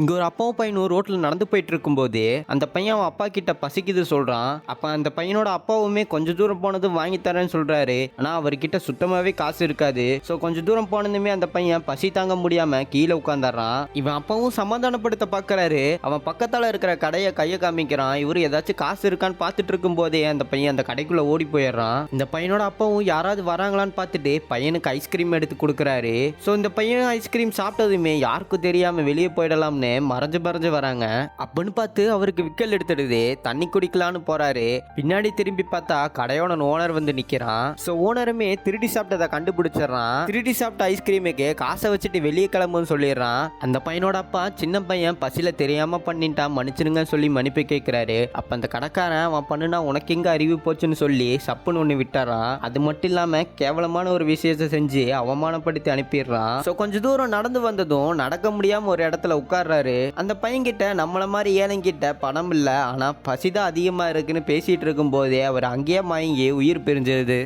இங்கே ஒரு அப்பாவும் பையனும் ரோட்டில் நடந்து போயிட்டு இருக்கும்போது அந்த பையன் அவன் அப்பா கிட்ட பசிக்குது சொல்கிறான் அப்போ அந்த பையனோட அப்பாவுமே கொஞ்ச தூரம் போனது வாங்கி தரேன்னு சொல்கிறாரு ஆனால் அவர்கிட்ட சுத்தமாகவே காசு இருக்காது. ஸோ கொஞ்சம் தூரம் போனதுமே அந்த பையன் பசி தாங்க முடியாமல் கீழே உட்காந்துறான் இவன் அப்பாவும் சமாதானப்படுத்த பார்க்குறாரு அவன் பக்கத்தால் இருக்கிற கடையை கையை காமிக்கிறான். இவர் ஏதாச்சும் காசு இருக்கான்னு பார்த்துட்டு இருக்கும்போதே அந்த பையன் அந்த கடைக்குள்ளே ஓடி போயிடுறான். இந்த பையனோட அப்பாவும் யாராவது வராங்களான்னு பார்த்துட்டு பையனுக்கு ஐஸ்கிரீம் எடுத்து கொடுக்குறாரு. ஸோ இந்த பையன் ஐஸ்கிரீம் சாப்பிட்டதுமே யாருக்கும் தெரியாமல் வெளியே போயிடலாம்னு மறைஞ்சு மறைஞ்சு வராங்க. அப்படின்னு பார்த்து அவருக்கு விக்கல் எடுத்துடுது தண்ணி குடிக்கலான்னு போறாரு. பின்னாடி திரும்பி பார்த்தா கடையோட ஓனர் வந்து நிக்கிறான். ஸோ ஓனருமே திருடி சாப்பிட்டதை கண்டுபிடிச்சிடுறான். திருடி சாப்பிட்ட ஐஸ்கிரீமுக்கு காசை வச்சுட்டு வெளியே கிளம்புன்னு சொல்லிடுறான். அந்த பையனோட அப்பா சின்ன பையன் பசியில தெரியாம பண்ணிட்டான் மன்னிச்சிருங்கன்னு சொல்லி மன்னிப்பு கேட்கிறாரு. அப்ப அந்த கடைக்காரன் அவன் பண்ணுனா உனக்கு எங்க அறிவு போச்சுன்னு சொல்லி சப்புன்னு ஒன்று விட்டுறான். அது மட்டும் இல்லாம கேவலமான ஒரு விஷயத்தை செஞ்சு அவமானப்படுத்தி அனுப்பிடுறான். ஸோ கொஞ்ச தூரம் நடந்து வந்ததும் நடக்க முடியாம ஒரு இடத்துல சொல்கிறாரு அந்த பையன்கிட்ட நம்மளை மாதிரி ஏழைங்கிட்ட பணம் இல்லை ஆனா பசிதான் அதிகமாக இருக்குன்னு பேசிகிட்டு இருக்கும்போதே அவர் அங்கேயே மயங்கி உயிர் பிரிஞ்சிருது.